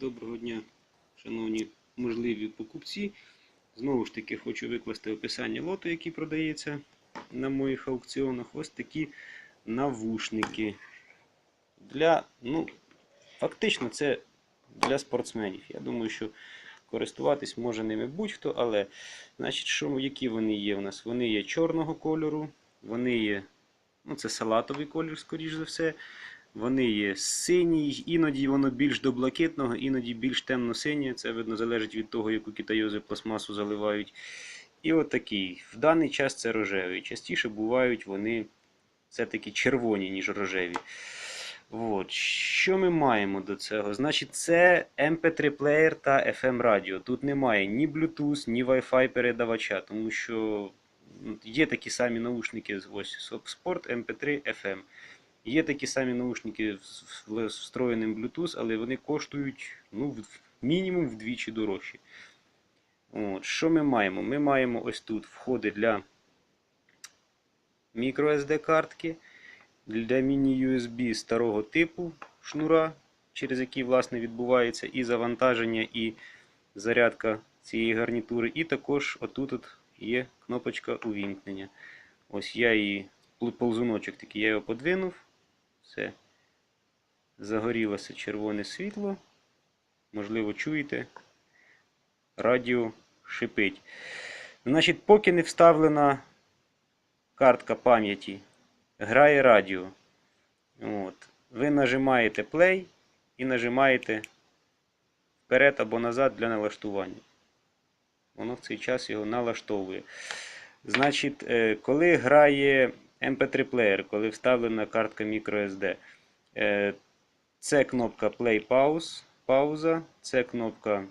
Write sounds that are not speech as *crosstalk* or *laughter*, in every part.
Доброго дня, шановні можливі покупці. Знову ж таки, хочу викласти описання лоту, який продається на моїх аукціонах. Ось такі навушники. Для, ну, фактично, це для спортсменів. Я думаю, що користуватись може ними будь-хто, але значить, що, які вони є у нас? Вони є чорного кольору, вони є, ну, це салатовий колір, скоріш за все. Вони є синій, іноді воно більш до блакитного, іноді більш темно-синє. Це видно залежить від того, яку китайози пластмасу заливають. І от. В даний час це рожевий. Частіше бувають вони все-таки червоні, ніж рожеві. От. Що ми маємо до цього? Значить, це MP3 плеєр та FM радіо. Тут немає ні Bluetooth, ні Wi-Fi передавача, тому що ну, є такі самі наушники, ось Sport MP3 FM. Є такі самі наушники з встроєним Bluetooth, але вони коштують ну, мінімум вдвічі дорожче. От, що ми маємо? Ми маємо ось тут входи для microSD картки, для міні-USB старого типу шнура, через який власне відбувається і завантаження, і зарядка цієї гарнітури. І також отут от є кнопочка увімкнення. Ось я її ползуночок такий, я його подвинув. Все. Загорілося червоне світло. Можливо, чуєте. Радіо шипить. Значить, поки не вставлена картка пам'яті, грає радіо. От. Ви нажимаєте play і нажимаєте вперед або назад для налаштування. Воно в цей час його налаштовує. Значить, е, коли грає MP3 плеєр, коли вставлена картка microSD, е, це кнопка Play Pause, пауза, це кнопка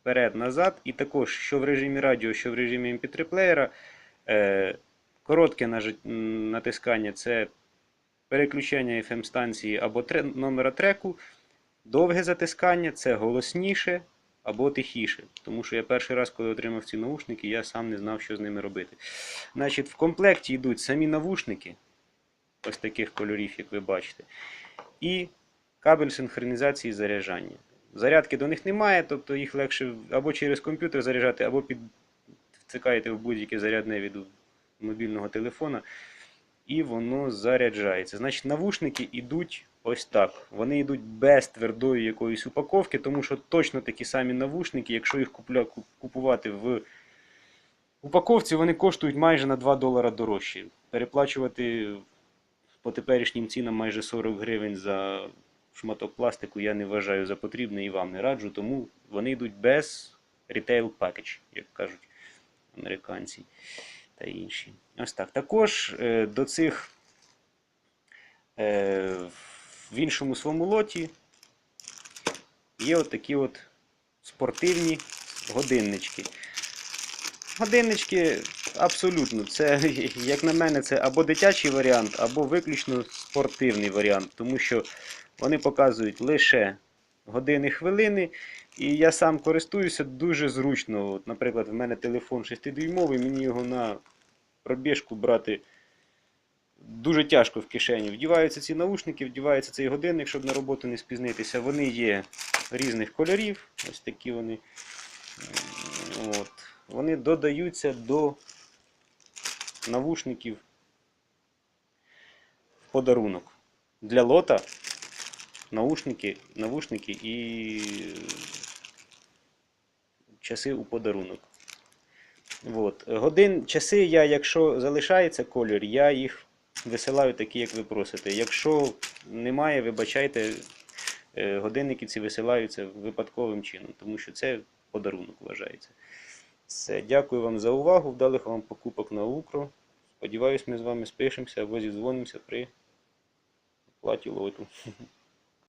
вперед-назад. І також, що в режимі радіо, що в режимі MP3 плеєра, е, коротке натискання це переключення FM станції або номера треку. Довге затискання це голосніше або тихіше. Тому що я перший раз, коли отримав ці наушники, я сам не знав, що з ними робити. Значить, в комплекті йдуть самі навушники, ось таких кольорів, як ви бачите, і кабель синхронізації заряджання. Зарядки до них немає, тобто їх легше або через комп'ютер заряджати, або під втикаєте в будь-яке зарядне від мобільного телефона, і воно заряджається. Значить, навушники йдуть ось так. Вони йдуть без твердої якоїсь упаковки, тому що точно такі самі навушники, якщо їх купля, купувати в упаковці, вони коштують майже на 2 долара дорожче. Переплачувати по теперішнім цінам майже 40 гривень за шматок пластику я не вважаю за потрібне і вам не раджу, тому вони йдуть без retail package, як кажуть американці та інші. Ось так. Також е, до цих е, в іншому своєму лоті є от такі от спортивні годиннички. Годиннички абсолютно, це, *laughs* як на мене, це або дитячий варіант, або виключно спортивний варіант, тому що вони показують лише години хвилини. І я сам користуюся дуже зручно. От, наприклад, в мене телефон 6-дюймовий, мені його на пробіжку брати дуже тяжко в кишені. Вдіваються ці наушники, вдівається цей годинник, щоб на роботу не спізнитися. Вони є різних кольорів. Ось такі вони. От. Вони додаються до навушників подарунок. Для лота наушники, навушники і часи у подарунок. От. Годин, часи я, якщо залишається колір, я їх висилаю такі, як ви просите. Якщо немає, вибачайте, е, годинники ці висилаються випадковим чином, тому що це подарунок вважається. Все, дякую вам за увагу. Вдалих вам покупок на Укро. Сподіваюсь, ми з вами спишемося або зідзвонимося при оплаті лоту. *laughs*